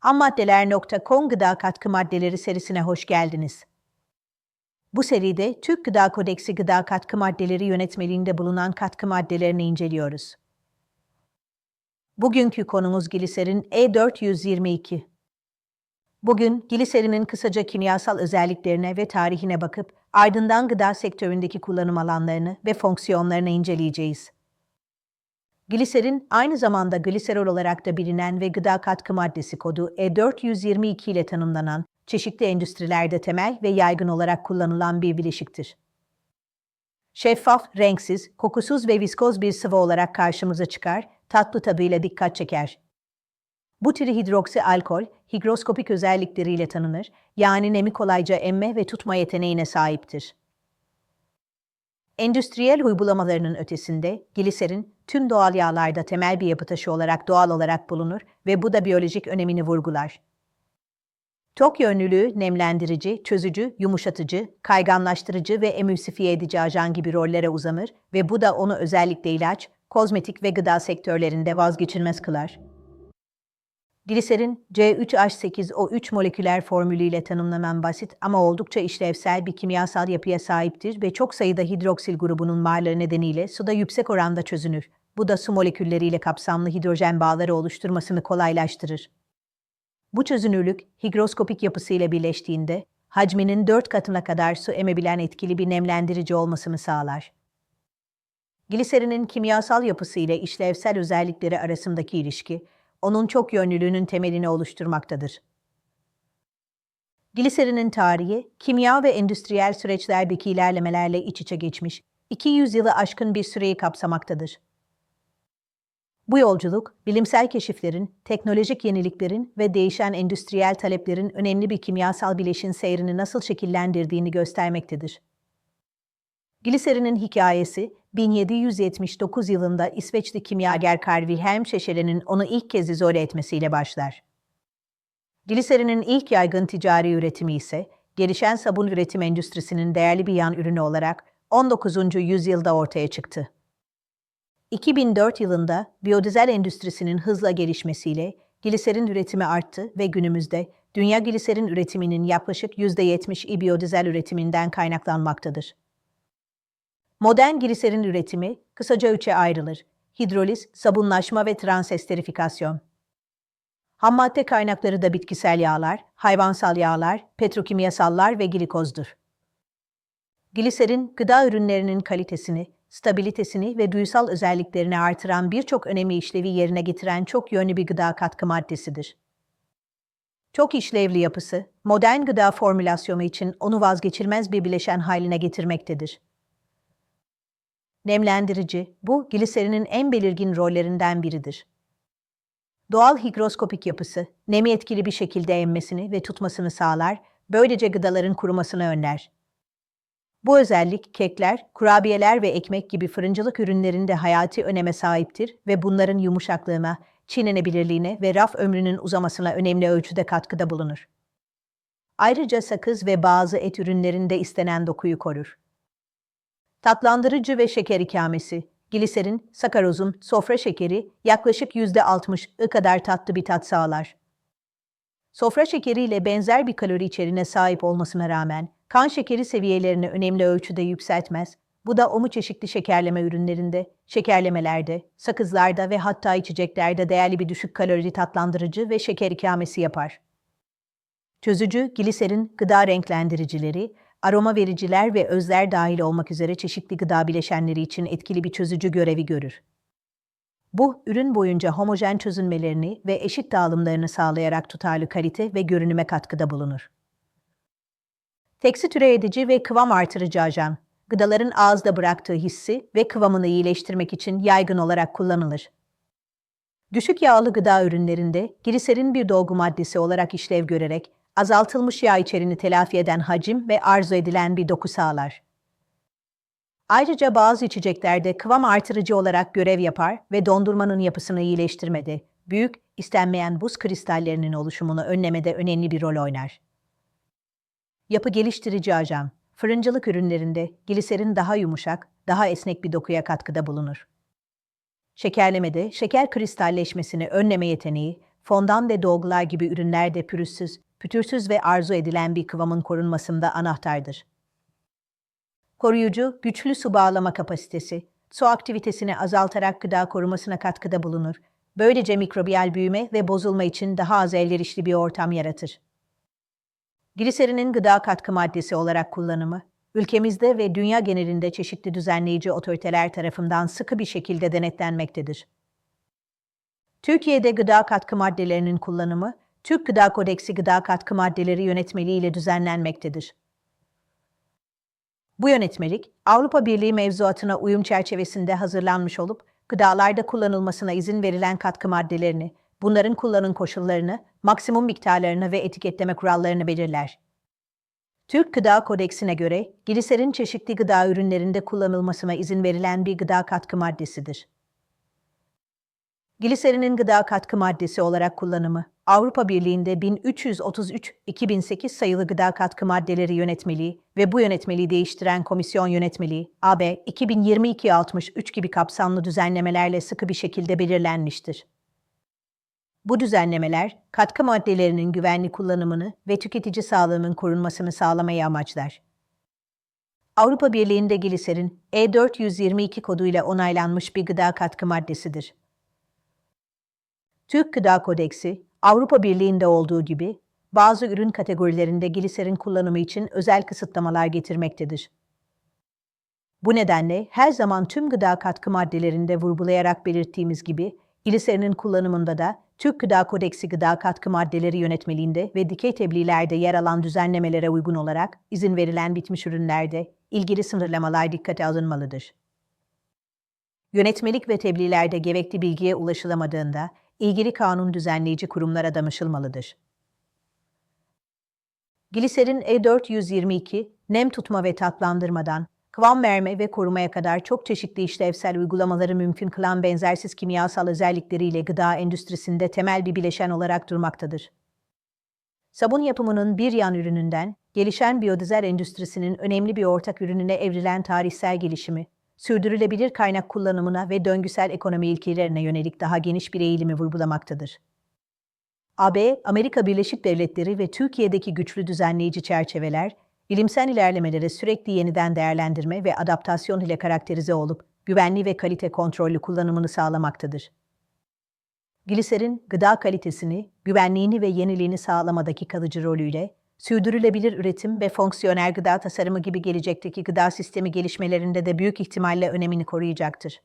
Hammaddeler.com Gıda Katkı Maddeleri serisine hoş geldiniz. Bu seride Türk Gıda Kodeksi Gıda Katkı Maddeleri yönetmeliğinde bulunan katkı maddelerini inceliyoruz. Bugünkü konumuz gliserin E422. Bugün gliserinin kısaca kimyasal özelliklerine ve tarihine bakıp ardından gıda sektöründeki kullanım alanlarını ve fonksiyonlarını inceleyeceğiz. Gliserin aynı zamanda gliserol olarak da bilinen ve gıda katkı maddesi kodu E422 ile tanımlanan çeşitli endüstrilerde temel ve yaygın olarak kullanılan bir bileşiktir. Şeffaf, renksiz, kokusuz ve viskoz bir sıvı olarak karşımıza çıkar, tatlı tadıyla dikkat çeker. Bu türü hidroksi alkol, higroskopik özellikleriyle tanınır, yani nemi kolayca emme ve tutma yeteneğine sahiptir. Endüstriyel uygulamalarının ötesinde gliserin tüm doğal yağlarda temel bir yapı taşı olarak doğal olarak bulunur ve bu da biyolojik önemini vurgular. Tok yönlülüğü nemlendirici, çözücü, yumuşatıcı, kayganlaştırıcı ve emülsifiye edici ajan gibi rollere uzanır ve bu da onu özellikle ilaç, kozmetik ve gıda sektörlerinde vazgeçilmez kılar. Gliserin C3H8O3 moleküler formülüyle tanımlanan basit ama oldukça işlevsel bir kimyasal yapıya sahiptir ve çok sayıda hidroksil grubunun varlığı nedeniyle suda yüksek oranda çözünür. Bu da su molekülleriyle kapsamlı hidrojen bağları oluşturmasını kolaylaştırır. Bu çözünürlük higroskopik yapısıyla birleştiğinde hacminin 4 katına kadar su emebilen etkili bir nemlendirici olmasını sağlar. Gliserinin kimyasal yapısı ile işlevsel özellikleri arasındaki ilişki, onun çok yönlülüğünün temelini oluşturmaktadır. Gliserinin tarihi, kimya ve endüstriyel süreçlerdeki ilerlemelerle iç içe geçmiş, 200 yılı aşkın bir süreyi kapsamaktadır. Bu yolculuk, bilimsel keşiflerin, teknolojik yeniliklerin ve değişen endüstriyel taleplerin önemli bir kimyasal bileşin seyrini nasıl şekillendirdiğini göstermektedir. Gliserinin hikayesi, 1779 yılında İsveçli kimyager Carl Wilhelm Scheele'nin onu ilk kez izole etmesiyle başlar. Gliserinin ilk yaygın ticari üretimi ise, gelişen sabun üretim endüstrisinin değerli bir yan ürünü olarak 19. yüzyılda ortaya çıktı. 2004 yılında biyodizel endüstrisinin hızla gelişmesiyle gliserin üretimi arttı ve günümüzde dünya gliserin üretiminin yaklaşık %70'i biyodizel üretiminden kaynaklanmaktadır. Modern gliserin üretimi kısaca üçe ayrılır. Hidroliz, sabunlaşma ve transesterifikasyon. Hammadde kaynakları da bitkisel yağlar, hayvansal yağlar, petrokimyasallar ve glikozdur. Gliserin, gıda ürünlerinin kalitesini, stabilitesini ve duysal özelliklerini artıran birçok önemli işlevi yerine getiren çok yönlü bir gıda katkı maddesidir. Çok işlevli yapısı, modern gıda formülasyonu için onu vazgeçilmez bir bileşen haline getirmektedir. Nemlendirici, bu gliserinin en belirgin rollerinden biridir. Doğal higroskopik yapısı, nemi etkili bir şekilde emmesini ve tutmasını sağlar, böylece gıdaların kurumasını önler. Bu özellik kekler, kurabiyeler ve ekmek gibi fırıncılık ürünlerinde hayati öneme sahiptir ve bunların yumuşaklığına, çiğnenebilirliğine ve raf ömrünün uzamasına önemli ölçüde katkıda bulunur. Ayrıca sakız ve bazı et ürünlerinde istenen dokuyu korur. Tatlandırıcı ve şeker ikamesi, gliserin, sakarozun, sofra şekeri yaklaşık %60'ı kadar tatlı bir tat sağlar. Sofra şekeriyle benzer bir kalori içeriğine sahip olmasına rağmen kan şekeri seviyelerini önemli ölçüde yükseltmez. Bu da omu çeşitli şekerleme ürünlerinde, şekerlemelerde, sakızlarda ve hatta içeceklerde değerli bir düşük kalorili tatlandırıcı ve şeker ikamesi yapar. Çözücü, gliserin, gıda renklendiricileri, aroma vericiler ve özler dahil olmak üzere çeşitli gıda bileşenleri için etkili bir çözücü görevi görür. Bu, ürün boyunca homojen çözünmelerini ve eşit dağılımlarını sağlayarak tutarlı kalite ve görünüme katkıda bulunur. Teksi türe edici ve kıvam artırıcı ajan, gıdaların ağızda bıraktığı hissi ve kıvamını iyileştirmek için yaygın olarak kullanılır. Düşük yağlı gıda ürünlerinde gliserin bir dolgu maddesi olarak işlev görerek azaltılmış yağ içeriğini telafi eden hacim ve arzu edilen bir doku sağlar. Ayrıca bazı içeceklerde kıvam artırıcı olarak görev yapar ve dondurmanın yapısını iyileştirmede, büyük, istenmeyen buz kristallerinin oluşumunu önlemede önemli bir rol oynar. Yapı geliştirici ajan, fırıncılık ürünlerinde gliserin daha yumuşak, daha esnek bir dokuya katkıda bulunur. Şekerlemede şeker kristalleşmesini önleme yeteneği, fondan ve dolgular gibi ürünlerde pürüzsüz, pütürsüz ve arzu edilen bir kıvamın korunmasında anahtardır. Koruyucu, güçlü su bağlama kapasitesi, su aktivitesini azaltarak gıda korumasına katkıda bulunur. Böylece mikrobiyal büyüme ve bozulma için daha az elverişli bir ortam yaratır. Gliserinin gıda katkı maddesi olarak kullanımı, ülkemizde ve dünya genelinde çeşitli düzenleyici otoriteler tarafından sıkı bir şekilde denetlenmektedir. Türkiye'de gıda katkı maddelerinin kullanımı, Türk Gıda Kodeksi Gıda Katkı Maddeleri Yönetmeliği ile düzenlenmektedir. Bu yönetmelik, Avrupa Birliği mevzuatına uyum çerçevesinde hazırlanmış olup, gıdalarda kullanılmasına izin verilen katkı maddelerini, bunların kullanım koşullarını, maksimum miktarlarını ve etiketleme kurallarını belirler. Türk Gıda Kodeksine göre, gliserin çeşitli gıda ürünlerinde kullanılmasına izin verilen bir gıda katkı maddesidir. Gliserinin gıda katkı maddesi olarak kullanımı, Avrupa Birliği'nde 1333-2008 sayılı gıda katkı maddeleri yönetmeliği ve bu yönetmeliği değiştiren komisyon yönetmeliği AB 2022-63 gibi kapsamlı düzenlemelerle sıkı bir şekilde belirlenmiştir. Bu düzenlemeler, katkı maddelerinin güvenli kullanımını ve tüketici sağlığının korunmasını sağlamayı amaçlar. Avrupa Birliği'nde gliserin E422 koduyla onaylanmış bir gıda katkı maddesidir. Türk Gıda Kodeksi, Avrupa Birliği'nde olduğu gibi bazı ürün kategorilerinde gliserin kullanımı için özel kısıtlamalar getirmektedir. Bu nedenle her zaman tüm gıda katkı maddelerinde vurgulayarak belirttiğimiz gibi gliserinin kullanımında da Türk Gıda Kodeksi Gıda Katkı Maddeleri Yönetmeliğinde ve dikey tebliğlerde yer alan düzenlemelere uygun olarak izin verilen bitmiş ürünlerde ilgili sınırlamalar dikkate alınmalıdır. Yönetmelik ve tebliğlerde gerekli bilgiye ulaşılamadığında ilgili kanun düzenleyici kurumlara danışılmalıdır. Gliserin E422, nem tutma ve tatlandırmadan, kıvam verme ve korumaya kadar çok çeşitli işlevsel uygulamaları mümkün kılan benzersiz kimyasal özellikleriyle gıda endüstrisinde temel bir bileşen olarak durmaktadır. Sabun yapımının bir yan ürününden, gelişen biyodizel endüstrisinin önemli bir ortak ürününe evrilen tarihsel gelişimi, sürdürülebilir kaynak kullanımına ve döngüsel ekonomi ilkelerine yönelik daha geniş bir eğilimi vurgulamaktadır. AB, Amerika Birleşik Devletleri ve Türkiye'deki güçlü düzenleyici çerçeveler, bilimsel ilerlemeleri sürekli yeniden değerlendirme ve adaptasyon ile karakterize olup, güvenli ve kalite kontrollü kullanımını sağlamaktadır. Gliserin, gıda kalitesini, güvenliğini ve yeniliğini sağlamadaki kalıcı rolüyle, sürdürülebilir üretim ve fonksiyonel gıda tasarımı gibi gelecekteki gıda sistemi gelişmelerinde de büyük ihtimalle önemini koruyacaktır.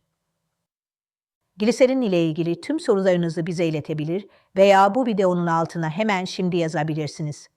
Gliserin ile ilgili tüm sorularınızı bize iletebilir veya bu videonun altına hemen şimdi yazabilirsiniz.